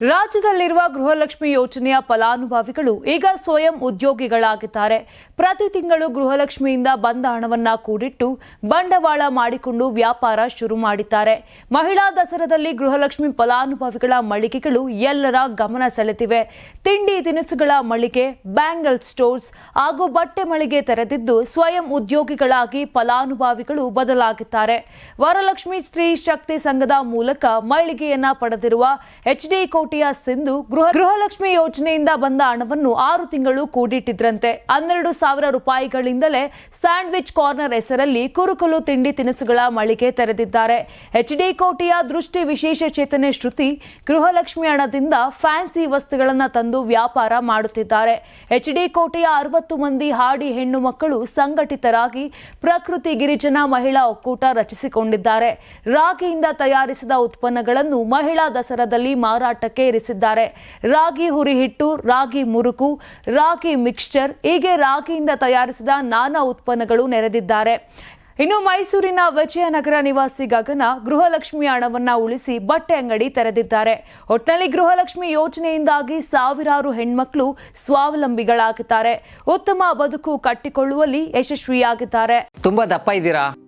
ರಾಜ್ಯದಲ್ಲಿರುವ ಗೃಹಲಕ್ಷ್ಮಿ ಯೋಜನೆಯ ಫಲಾನುಭವಿಗಳು ಈಗ ಸ್ವಯಂ ಉದ್ಯೋಗಿಗಳಾಗಿದ್ದಾರೆ. ಪ್ರತಿ ತಿಂಗಳು ಗೃಹಲಕ್ಷ್ಮಿಯಿಂದ ಬಂದ ಹಣವನ್ನ ಕೂಡಿಟ್ಟು ಬಂಡವಾಳ ಮಾಡಿಕೊಂಡು ವ್ಯಾಪಾರ ಶುರು ಮಾಡಿದ್ದಾರೆ. ಮಹಿಳಾ ದಸರಾದಲ್ಲಿ ಗೃಹಲಕ್ಷ್ಮಿ ಫಲಾನುಭವಿಗಳ ಮಳಿಗೆಗಳು ಎಲ್ಲರ ಗಮನ ಸೆಳೆದಿವೆ. ತಿಂಡಿ ತಿನಿಸುಗಳ ಮಳಿಗೆ, ಬ್ಯಾಂಗಲ್ ಸ್ಟೋರ್ಸ್ ಹಾಗೂ ಬಟ್ಟೆ ಮಳಿಗೆ ತೆರೆದಿದ್ದು ಸ್ವಯಂ ಉದ್ಯೋಗಿಗಳಾಗಿ ಫಲಾನುಭವಿಗಳು ಬದಲಾಗಿದ್ದಾರೆ. ವರಲಕ್ಷ್ಮಿ ಸ್ತ್ರೀ ಶಕ್ತಿ ಸಂಘದ ಮೂಲಕ ಮಳಿಗೆಯನ್ನ ಪಡೆದಿರುವ ಎಚ್ಡಿ ಕೋಟೆಯ ಸಿಂಧು ಗೃಹ ಗೃಹಲಕ್ಷ್ಮಿ ಯೋಜನೆಯಿಂದ ಬಂದ ಹಣವನ್ನು ಆರು ತಿಂಗಳು ಕೂಡಿಟ್ಟಿದ್ರಂತೆ. ಹನ್ನೆರಡು ಸಾವಿರ ರೂಪಾಯಿಗಳಿಂದಲೇ ಸ್ಯಾಂಡ್ವಿಚ್ ಕಾರ್ನರ್ ಹೆಸರಲ್ಲಿ ಕುರುಕಲು ತಿಂಡಿ ತಿನಿಸುಗಳ ಮಳಿಗೆ ತೆರೆದಿದ್ದಾರೆ. ಎಚ್ಡಿ ಕೋಟಿಯ ದೃಷ್ಟಿ ವಿಶೇಷ ಚೇತನೆ ಶ್ರುತಿ ಗೃಹಲಕ್ಷ್ಮಿ ಹಣದಿಂದ ಫ್ಯಾನ್ಸಿ ವಸ್ತುಗಳನ್ನು ತಂದು ವ್ಯಾಪಾರ ಮಾಡುತ್ತಿದ್ದಾರೆ. ಎಚ್ಡಿ ಕೋಟೆಯ ಅರವತ್ತು ಮಂದಿ ಹಾಡಿ ಹೆಣ್ಣು ಮಕ್ಕಳು ಸಂಘಟಿತರಾಗಿ ಪ್ರಕೃತಿ ಗಿರಿಜನ ಮಹಿಳಾ ಒಕ್ಕೂಟ ರಚಿಸಿಕೊಂಡಿದ್ದಾರೆ. ರಾಗಿಯಿಂದ ತಯಾರಿಸಿದ ಉತ್ಪನ್ನಗಳನ್ನು ಮಹಿಳಾ ದಸರಾದಲ್ಲಿ ಮಾರಾಟಕ್ಕೆ ಇರಿಸಿದ್ದಾರೆ. ರಾಗಿ ಹುರಿ ಹಿಟ್ಟು ರಾಗಿ ಮುರುಕು, ರಾಗಿ ಮಿಕ್ಸ್ಚರ್ ಹೀಗೆ ರಾಗಿಯಿಂದ ತಯಾರಿಸಿದ ನಾನಾ ಉತ್ಪನ್ನಗಳು ನೆರೆದಿದ್ದಾರೆ. ಇನ್ನು ಮೈಸೂರಿನ ವಿಜಯನಗರ ನಿವಾಸಿ ಗಗನ ಗೃಹಲಕ್ಷ್ಮಿ ಹಣವನ್ನ ಉಳಿಸಿ ಬಟ್ಟೆ ಅಂಗಡಿ ತೆರೆದಿದ್ದಾರೆ. ಒಟ್ಟಿನಲ್ಲಿ ಗೃಹಲಕ್ಷ್ಮಿ ಯೋಜನೆಯಿಂದಾಗಿ ಸಾವಿರಾರು ಹೆಣ್ಮಕ್ಳು ಸ್ವಾವಲಂಬಿಗಳಾಗಿದ್ದಾರೆ ಉತ್ತಮ ಬದುಕು ಕಟ್ಟಿಕೊಳ್ಳುವಲ್ಲಿ ಯಶಸ್ವಿಯಾಗಿದ್ದಾರೆ. ತುಂಬಾ ದಪ್ಪ ಇದ್ದೀರಾ?